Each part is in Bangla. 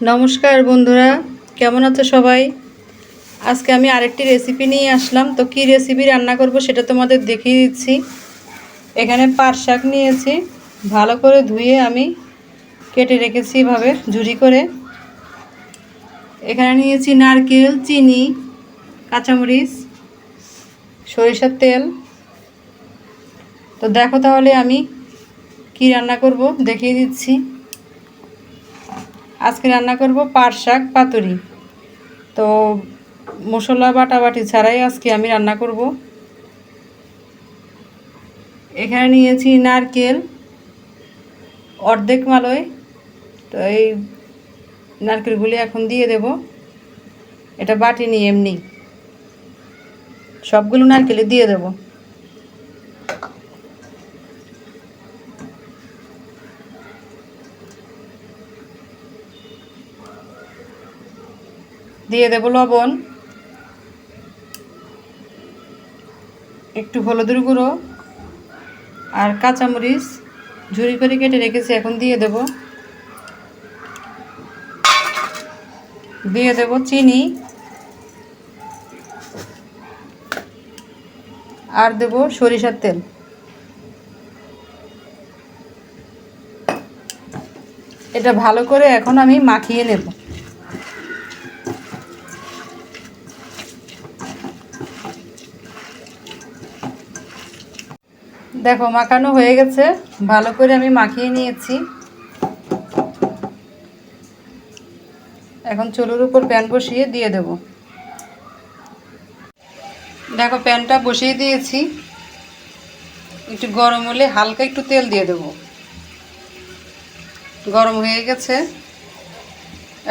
নমস্কার বন্ধুরা, কেমন আছো সবাই? আজকে আমি আরেকটি রেসিপি নিয়ে আসলাম। তো কি রেসিপি রান্না করব সেটা তোমাদের দেখিয়ে দিচ্ছি। এখানে পাট শাক নিয়েছি। ভালো করে ধুয়ে আমি কেটে রেখেছি এভাবে, ঝুরি করে। এখানে নিয়েছি নারকেল, চিনি, কাঁচামরিচ, সরিষার তেল। তো দেখো তাহলে আমি কি রান্না করব দেখিয়ে দিচ্ছি। আজকে রান্না করব পাট শাক পাতুরি। তো মশলা বাটাবাটি ছাড়াই আজকে আমি রান্না করব। এখানে নিয়েছি নারকেল, অর্ধেক মালয় তো এই নারকেলগুলি এখন দিয়ে দেব। এটা বাটি নিয়ে এমনি। সবগুলো নারকেলে দিয়ে দেবো। দিয়ে দেবো লবণ, একটু হলুদের গুঁড়ো আর কাঁচামরিচ। ঝুরি করে কেটে রেখেছি, এখন দিয়ে দেব। দিয়ে দেব চিনি। আর দেব সরিষার তেল। এটা ভালো করে এখন আমি মাখিয়ে নেব। দেখো, মাখানো হয়ে গেছে। ভালো করে আমি মাখিয়ে নিয়েছি। এখন চুলোর উপর প্যান বসিয়ে দিয়ে দেব। দেখো, প্যানটা বসিয়ে দিয়েছি। একটু গরম হলে হালকা একটু তেল দিয়ে দেব। গরম হয়ে গেছে।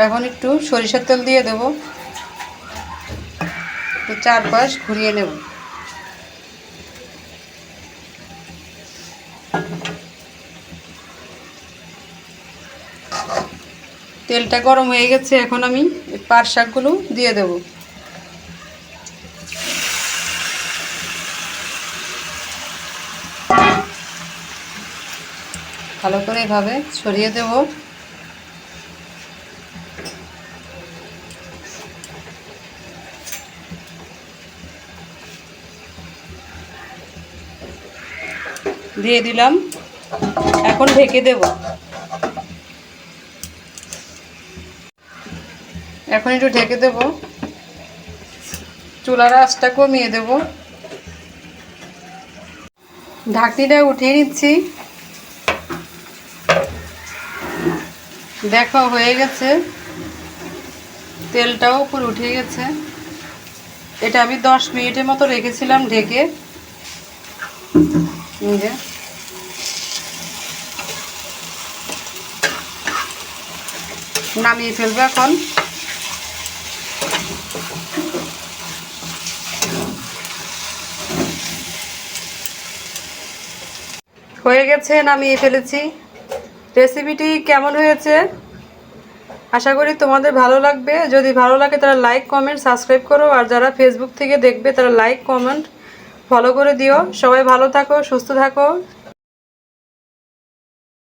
এখন একটু সরিষার তেল দিয়ে দেব। চারপাশ ঘুরিয়ে নেব। তেলটা গরম হয়ে গেছে, এখন আমি পাট শাকগুলো দিয়ে দেব। ভালো করে এভাবে ছড়িয়ে দেব। দিয়ে দিলাম, এখন ঢেকে দেবো। এখন একটু ঢেকে দেব। চুলার আঁচটা কমিয়ে দেব। ঢাকনিটা উঠিয়ে নিচ্ছি। দেখো, হয়ে গেছে। তেলটাও উপর উঠে গেছে। এটা আমি দশ মিনিটের মতো রেখেছিলাম ঢেকে। নামিয়ে ফেলব এখন। হয়ে গেছে, নামিয়ে ফেলেছি। রেসিপিটি কেমন হয়েছে? আশা করি তোমাদের ভালো লাগবে। যদি ভালো লাগে তারা লাইক কমেন্ট সাবস্ক্রাইব করো। আর যারা ফেসবুক থেকে দেখবে তারা লাইক কমেন্ট ফলো করে দিও। সবাই ভালো থাকো, সুস্থ থাকো।